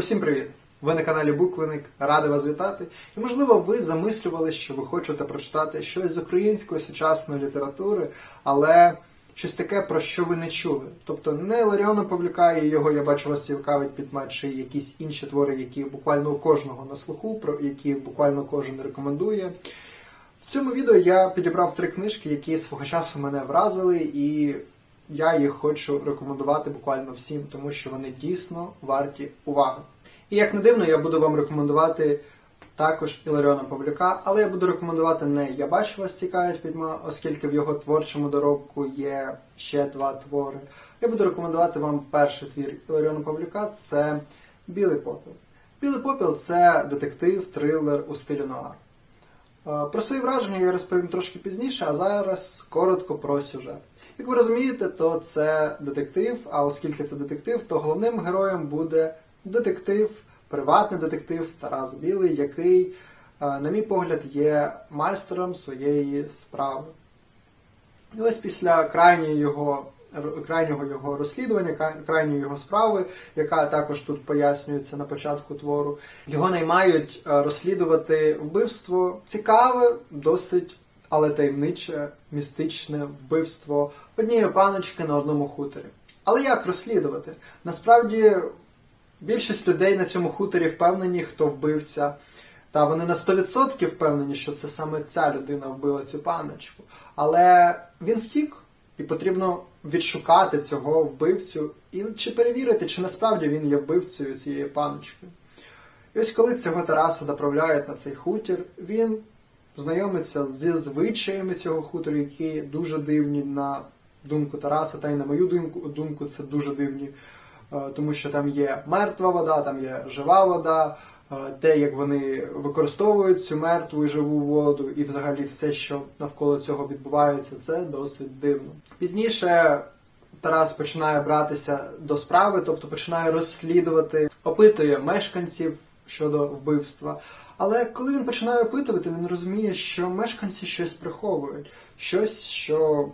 Усім привіт! Ви на каналі Буквиник, радий вас вітати. І можливо, ви замислювали, що ви хочете прочитати щось з української сучасної літератури, але щось таке, про що ви не чули. Тобто не Ларіона Павлюка і його я бачу вас цікавить пітьма, чи якісь інші твори, які буквально у кожного на слуху, про які буквально кожен рекомендує. В цьому відео я підібрав три книжки, які свого часу мене вразили, і я їх хочу рекомендувати буквально всім, тому що вони дійсно варті уваги. І як не дивно, я буду вам рекомендувати також Іларіона Павлюка, але я буду рекомендувати не Я бачу вас цікавить пітьма, оскільки в його творчому доробку є ще два твори. Я буду рекомендувати вам перший твір Іларіона Павлюка це Білий попіл. Білий попіл це детектив, трилер у стилі нуар. Е, Про свої враження я розповім трошки пізніше, а зараз коротко про сюжет. Як ви розумієте, то це детектив, а оскільки це детектив, то головним героєм буде детектив, приватний детектив Тарас Білий, який, е, на мій погляд, є майстером своєї справи. І ось після крайньої його, крайнього його розслідування, крайньої його справи, яка також тут пояснюється на початку твору, його наймають е, розслідувати вбивство цікаве, досить, але таємниче, містичне вбивство однієї паночки на одному хуторі. Але як розслідувати? Насправді більшість людей на цьому хуторі впевнені, хто вбивця. Та вони на 100% впевнені, що це саме ця людина вбила цю паночку. Але він втік, і потрібно відшукати цього вбивцю і чи перевірити, чи насправді він є вбивцею цієї паночки. І ось коли цього Тараса доправляють на цей хутір, він знайомиться зі звичаями цього хутору, які дуже дивні на думку Тараса, та й на мою думку, думку це дуже дивні, е, тому що там є мертва вода, там є жива вода, е, те, як вони використовують цю мертву і живу воду, і взагалі все, що навколо цього відбувається, це досить дивно. Пізніше Тарас починає братися до справи, тобто починає розслідувати, опитує мешканців щодо вбивства. Але коли він починає опитувати, він розуміє, що мешканці щось приховують, щось, що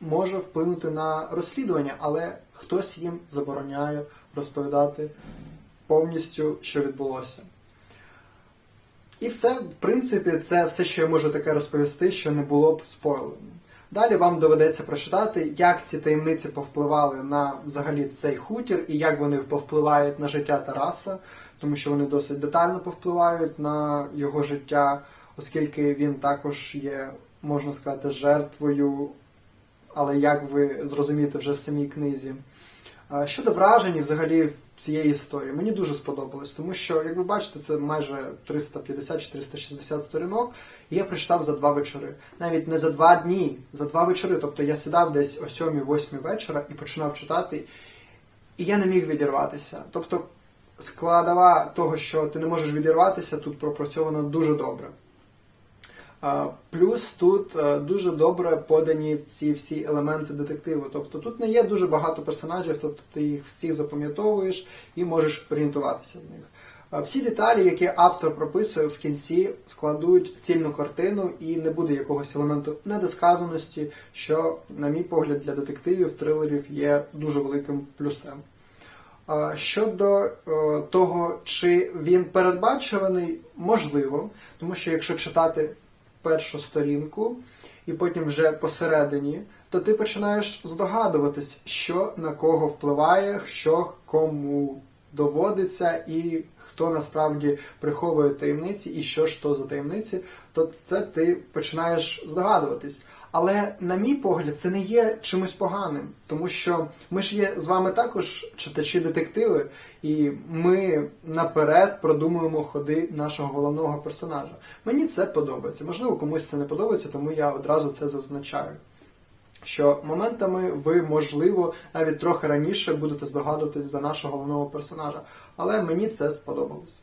може вплинути на розслідування, але хтось їм забороняє розповідати повністю, що відбулося. І все, в принципі, це все, що я можу таке розповісти, що не було б спойлером. Далі вам доведеться прочитати, як ці таємниці повпливали на взагалі цей хутір і як вони повпливають на життя Тараса, тому що вони досить детально повпливають на його життя, оскільки він також є, можна сказати, жертвою, але як ви зрозумієте вже в самій книзі. Щодо вражень взагалі цієї історії, мені дуже сподобалось, тому що, як ви бачите, це майже 350-460 сторінок, і я прочитав за два вечори. Навіть не за два дні, за два вечори. Тобто я сідав десь о 7-8 вечора і починав читати, і я не міг відірватися. Тобто складова того, що ти не можеш відірватися, тут пропрацьовано дуже добре. Плюс тут е, дуже добре подані ці всі елементи детективу. Тобто тут не є дуже багато персонажів, тобто ти їх всіх запам'ятовуєш і можеш орієнтуватися в них. Всі деталі, які автор прописує в кінці, складуть цільну картину і не буде якогось елементу недосказаності, що, на мій погляд, для детективів, трилерів є дуже великим плюсом. Щодо е, того, чи він передбачуваний, можливо, тому що якщо читати першу сторінку і потім вже посередині, то ти починаєш здогадуватись, що на кого впливає, що кому доводиться, і хто насправді приховує таємниці, і що ж то за таємниці, то це ти починаєш здогадуватись. Але, на мій погляд, це не є чимось поганим, тому що ми ж є з вами також читачі детективи, і ми наперед продумуємо ходи нашого головного персонажа. Мені це подобається. Можливо, комусь це не подобається, тому я одразу це зазначаю. Що моментами ви, можливо, навіть трохи раніше будете здогадуватись за нашого головного персонажа, але мені це сподобалось.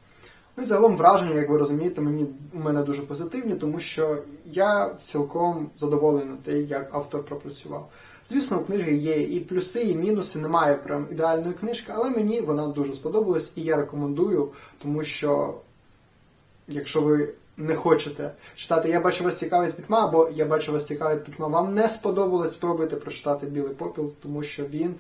Ну загалом враження, як ви розумієте, мені у мене дуже позитивні, тому що я цілком задоволений тим, як автор пропрацював. Звісно, у книги є і плюси, і мінуси. Немає прям ідеальної книжки, але мені вона дуже сподобалась, і я рекомендую, тому що якщо ви не хочете читати Я бачу вас цікавить пітьма, або Я бачу вас цікавить пітьма, вам не сподобалось, спробуйте прочитати Білий попіл, тому що він,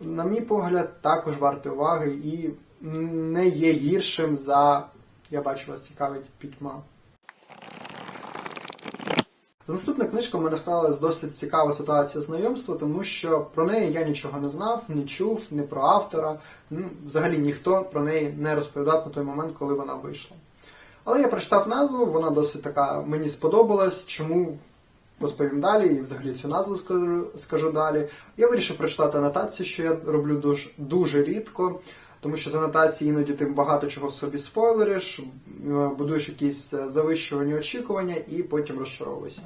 на мій погляд, також вартий уваги і не є гіршим за я бачу вас цікавить пітьма. Наступна книжка в мене склалась досить цікава ситуація знайомства, тому що про неї я нічого не знав, не чув, не про автора. Взагалі ніхто про неї не розповідав на той момент, коли вона вийшла. Але я прочитав назву, вона досить така мені сподобалась. Чому розповім далі і взагалі цю назву скажу, скажу далі. Я вирішив прочитати анотацію, що я роблю дуже, дуже рідко. Тому що з анотації іноді ти багато чого собі спойлериш, е, будуєш якісь е, завищувані очікування і потім розчаровуєшся.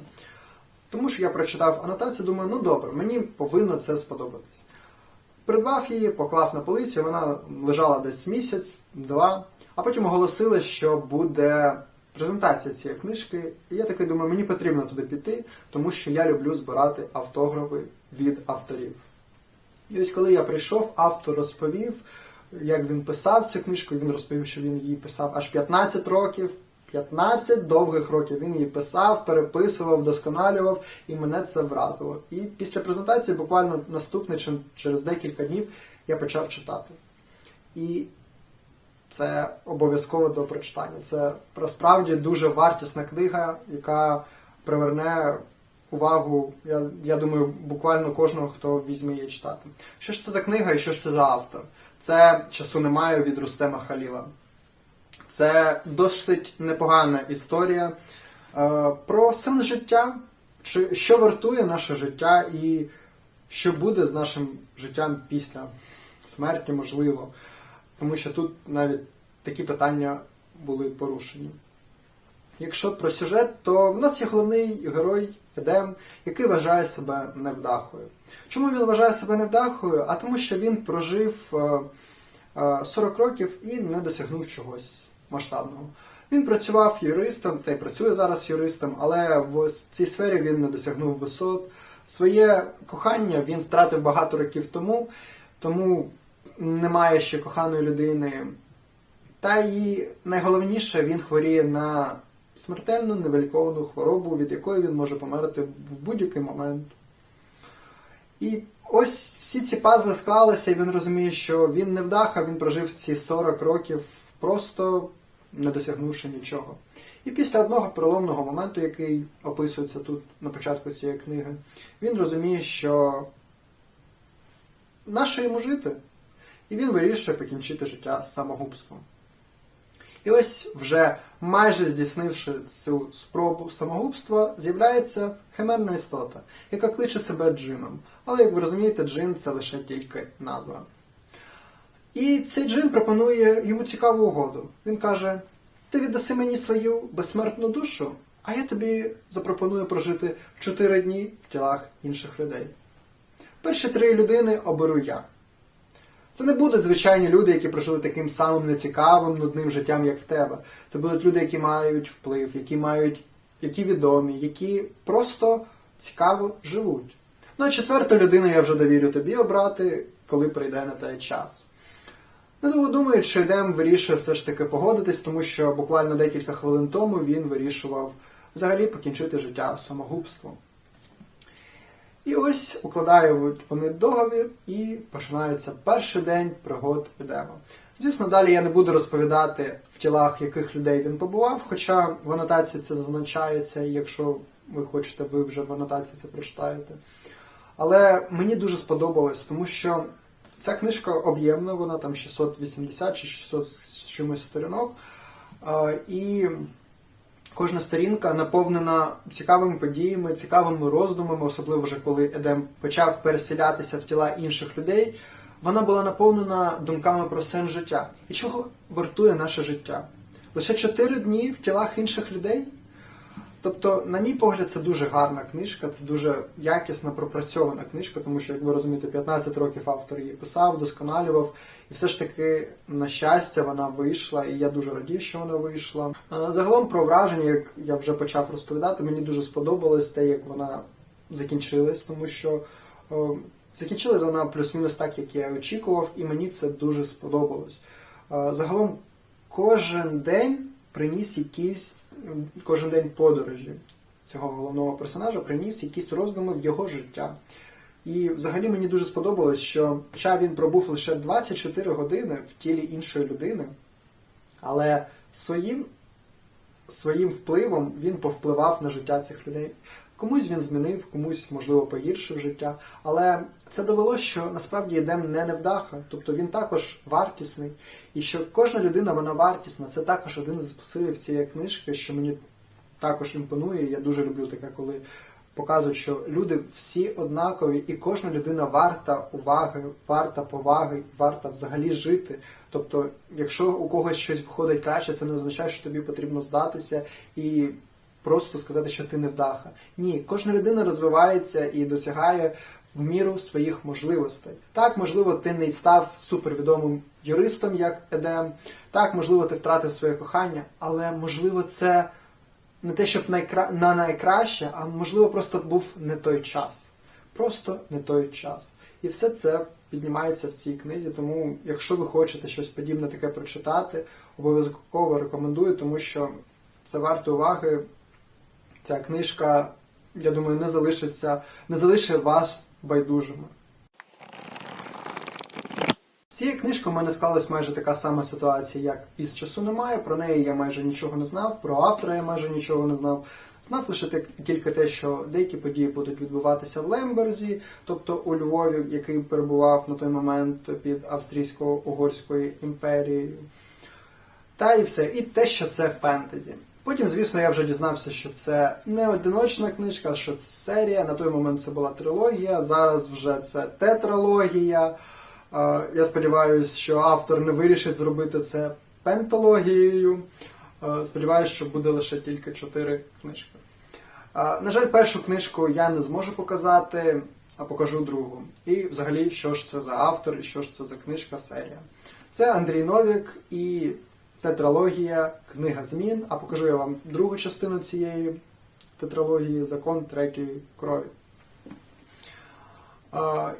Тому що я прочитав анотацію, думаю, ну добре, мені повинно це сподобатись. Придбав її, поклав на полицю, вона лежала десь місяць, два, а потім оголосили, що буде презентація цієї книжки. І я такий думаю, мені потрібно туди піти, тому що я люблю збирати автографи від авторів. І ось коли я прийшов, автор розповів, як він писав цю книжку, він розповів, що він її писав аж 15 років. 15 довгих років він її писав, переписував, вдосконалював, і мене це вразило. І після презентації, буквально наступне чи через декілька днів, я почав читати. І це обов'язково до прочитання. Це справді дуже вартісна книга, яка приверне увагу, я, я думаю, буквально кожного, хто візьме її читати. Що ж це за книга і що ж це за автор? Це часу немає від Рустема Халіла. Це досить непогана історія е, про сенс життя, чи що вартує наше життя, і що буде з нашим життям після смерті, можливо. Тому що тут навіть такі питання були порушені. Якщо про сюжет, то в нас є головний герой Едем, який вважає себе невдахою. Чому він вважає себе невдахою? А тому, що він прожив е, е, 40 років і не досягнув чогось масштабного. Він працював юристом, та й працює зараз юристом, але в цій сфері він не досягнув висот. Своє кохання він втратив багато років тому, тому немає ще коханої людини. Та і найголовніше, він хворіє на смертельну невиліковану хворобу, від якої він може померти в будь-який момент. І ось всі ці пазли склалися, і він розуміє, що він не вдаха, він прожив ці 40 років, просто не досягнувши нічого. І після одного переломного моменту, який описується тут на початку цієї книги, він розуміє, що наше йому жити, і він вирішує покінчити життя самогубством. І ось вже майже здійснивши цю спробу самогубства, з'являється химерна істота, яка кличе себе джином. Але, як ви розумієте, джин це лише тільки назва. І цей джин пропонує йому цікаву угоду. Він каже: ти віддаси мені свою безсмертну душу, а я тобі запропоную прожити 4 дні в тілах інших людей. Перші три людини оберу я. Це не будуть звичайні люди, які прожили таким самим нецікавим, нудним життям, як в тебе. Це будуть люди, які мають вплив, які мають, які відомі, які просто цікаво живуть. Ну а четверту людину я вже довірю тобі обрати, коли прийде на той час. Недовго думаю, що Едем вирішує все ж таки погодитись, тому що буквально декілька хвилин тому він вирішував взагалі покінчити життя самогубством. І ось укладають вони договір і починається перший день пригод Едема. Звісно, далі я не буду розповідати в тілах, яких людей він побував, хоча в анотації це зазначається, якщо ви хочете, ви вже в анотації це прочитаєте. Але мені дуже сподобалось, тому що ця книжка об'ємна, вона там 680 чи 600 з чимось сторінок. І Кожна сторінка наповнена цікавими подіями, цікавими роздумами, особливо вже коли Едем почав переселятися в тіла інших людей. Вона була наповнена думками про сенс життя. І чого вартує наше життя? Лише чотири дні в тілах інших людей. Тобто, на мій погляд, це дуже гарна книжка, це дуже якісна пропрацьована книжка, тому що, як ви розумієте, 15 років автор її писав, вдосконалював, і все ж таки, на щастя, вона вийшла, і я дуже радію, що вона вийшла. Загалом про враження, як я вже почав розповідати, мені дуже сподобалось те, як вона закінчилась, тому що о, закінчилась вона плюс-мінус так, як я очікував, і мені це дуже сподобалось. Загалом, кожен день приніс якісь кожен день подорожі цього головного персонажа приніс якісь роздуми в його життя. І взагалі мені дуже сподобалось, що хоча він пробув лише 24 години в тілі іншої людини, але своїм, своїм впливом він повпливав на життя цих людей. Комусь він змінив, комусь, можливо, погіршив життя. Але це довело, що насправді Едем не невдаха, тобто він також вартісний, і що кожна людина вона вартісна. Це також один з посилів цієї книжки, що мені також імпонує. Я дуже люблю таке, коли показують, що люди всі однакові, і кожна людина варта уваги, варта поваги, варта взагалі жити. Тобто, якщо у когось щось виходить краще, це не означає, що тобі потрібно здатися і просто сказати, що ти невдаха. Ні, кожна людина розвивається і досягає в міру своїх можливостей. Так, можливо, ти не став супервідомим юристом, як Едем. Так, можливо, ти втратив своє кохання, але можливо, це не те, щоб найкра... на найкраще, а можливо, просто був не той час. Просто не той час. І все це піднімається в цій книзі. Тому, якщо ви хочете щось подібне таке прочитати, обов'язково рекомендую, тому що це варто уваги. Ця книжка, я думаю, не залишиться, не залишить вас байдужими. З цією книжкою в мене склалась майже така сама ситуація, як із часу немає. Про неї я майже нічого не знав, про автора я майже нічого не знав. Знав лише тільки те, що деякі події будуть відбуватися в Лемберзі, тобто у Львові, який перебував на той момент під Австрійсько-Угорською імперією. Та і все. І те, що це фентезі. Потім, звісно, я вже дізнався, що це не одиночна книжка, що це серія. На той момент це була трилогія, зараз вже це тетралогія. Я сподіваюся, що автор не вирішить зробити це пентологією. Сподіваюся, що буде лише тільки чотири книжки. На жаль, першу книжку я не зможу показати, а покажу другу. І взагалі, що ж це за автор і що ж це за книжка серія. Це Андрій Новік і тетралогія Книга змін. А покажу я вам другу частину цієї тетралогії Закон третьої крові.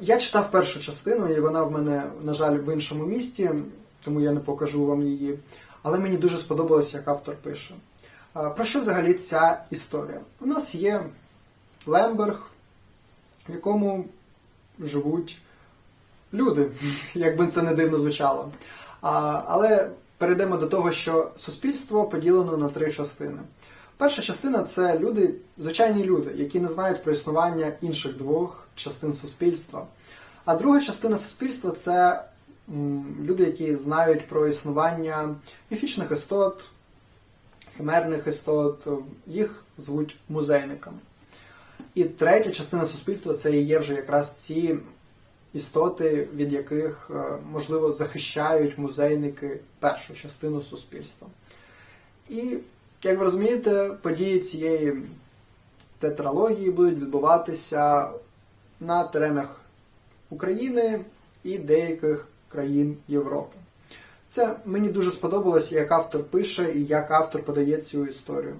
Я читав першу частину, і вона в мене, на жаль, в іншому місті, тому я не покажу вам її. Але мені дуже сподобалось, як автор пише. Про що взагалі ця історія? У нас є Лемберг, в якому живуть люди, як би це не дивно звучало. Але перейдемо до того, що суспільство поділено на три частини. Перша частина це люди, звичайні люди, які не знають про існування інших двох частин суспільства. А друга частина суспільства це люди, які знають про існування міфічних істот, химерних істот, їх звуть музейниками. І третя частина суспільства це і є вже якраз ці істоти, від яких, е, можливо, захищають музейники першу частину суспільства. І, як ви розумієте, події цієї тетралогії будуть відбуватися на теренах України і деяких країн Європи. Це мені дуже сподобалось, як автор пише і як автор подає цю історію.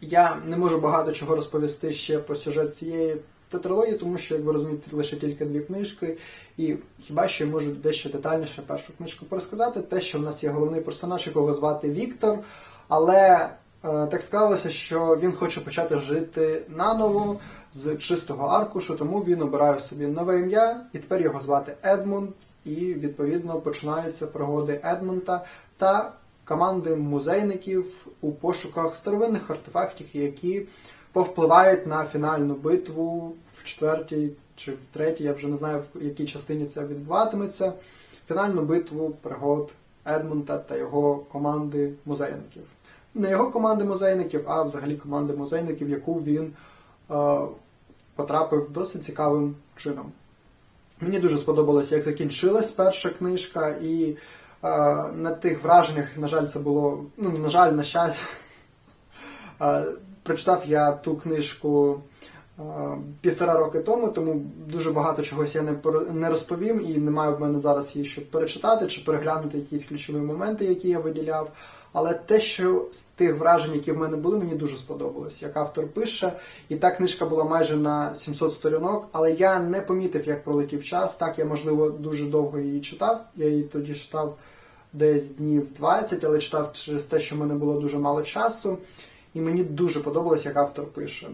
Я не можу багато чого розповісти ще про сюжет цієї тетралогії, тому що, як ви розумієте, лише тільки дві книжки, і хіба що я можу дещо детальніше першу книжку порозказати. Те, що в нас є головний персонаж, якого звати Віктор, але е, так склалося, що він хоче почати жити наново з чистого аркушу, тому він обирає собі нове ім'я, і тепер його звати Едмунд, і відповідно починаються пригоди Едмунда та команди музейників у пошуках старовинних артефактів, які повпливають на фінальну битву в четвертій чи в третій, я вже не знаю в якій частині це відбуватиметься. Фінальну битву пригод Едмунда та його команди музейників. Не його команди музейників, а взагалі команди музейників, яку він е, потрапив досить цікавим чином. Мені дуже сподобалося, як закінчилась перша книжка, і е, на тих враженнях, на жаль, це було, ну, на жаль, на щастя. Е, прочитав я ту книжку е, півтора роки тому, тому дуже багато чогось я не, не розповім і немає в мене зараз її щоб перечитати чи переглянути якісь ключові моменти, які я виділяв. Але те, що з тих вражень, які в мене були, мені дуже сподобалось, як автор пише. І та книжка була майже на 700 сторінок, але я не помітив, як пролетів час. Так, я, можливо, дуже довго її читав. Я її тоді читав десь днів 20, але читав через те, що в мене було дуже мало часу. І мені дуже подобалось, як автор пише.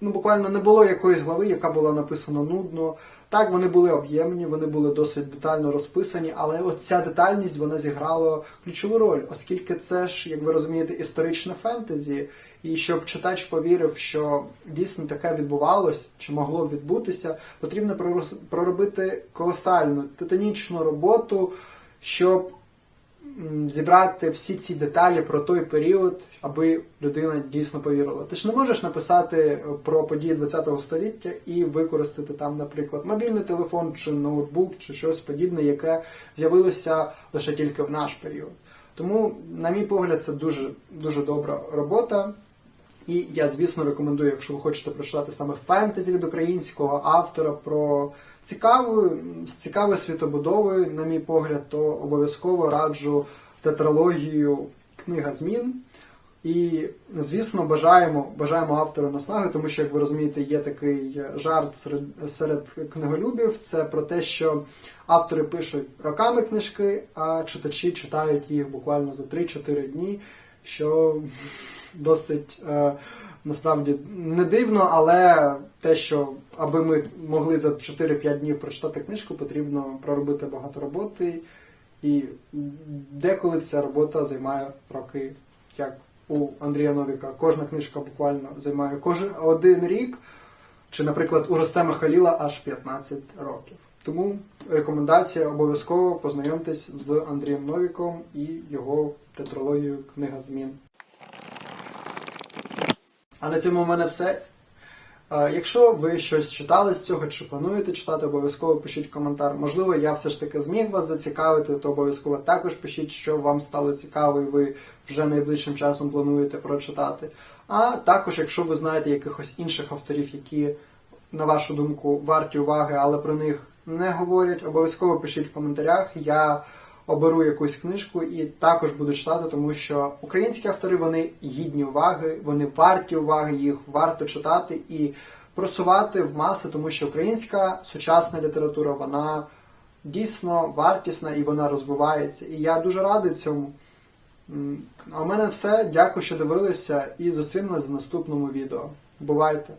Ну, буквально не було якоїсь глави, яка була написана нудно. Так, вони були об'ємні, вони були досить детально розписані, але от ця детальність вона зіграла ключову роль, оскільки це ж, як ви розумієте, історичне фентезі. І щоб читач повірив, що дійсно таке відбувалось чи могло б відбутися, потрібно проробити колосальну титанічну роботу, щоб зібрати всі ці деталі про той період, аби людина дійсно повірила. Ти ж не можеш написати е, про події ХХ століття і використати там, наприклад, мобільний телефон чи ноутбук, чи щось подібне, яке з'явилося лише тільки в наш період. Тому, на мій погляд, це дуже дуже добра робота. І я, звісно, рекомендую, якщо ви хочете прочитати саме фентезі від українського автора про цікаву, з цікавою світобудовою, на мій погляд, то обов'язково раджу тетралогію Книга змін. І, звісно, бажаємо, бажаємо автору наснаги, тому що, як ви розумієте, є такий жарт серед, серед книголюбів. Це про те, що автори пишуть роками книжки, а читачі читають їх буквально за 3-4 дні, що досить е, насправді не дивно, але те, що аби ми могли за 4-5 днів прочитати книжку, потрібно проробити багато роботи. І деколи ця робота займає роки, як у Андрія Новіка. Кожна книжка буквально займає кожен один рік, чи, наприклад, у Ростема Халіла аж 15 років. Тому рекомендація обов'язково познайомтесь з Андрієм Новіком і його тетралогією Книга змін. А на цьому в мене все. Е, Якщо ви щось читали з цього чи плануєте читати, обов'язково пишіть коментар. Можливо, я все ж таки зміг вас зацікавити, то обов'язково також пишіть, що вам стало цікаво, і ви вже найближчим часом плануєте прочитати. А також, якщо ви знаєте якихось інших авторів, які, на вашу думку, варті уваги, але про них не говорять, обов'язково пишіть в коментарях. Я оберу якусь книжку і також буду читати, тому що українські автори вони гідні уваги, вони варті уваги, їх варто читати і просувати в маси, тому що українська сучасна література вона дійсно вартісна і вона розвивається. І я дуже радий цьому. А у мене все. Дякую, що дивилися, і зустрінемось в наступному відео. Бувайте!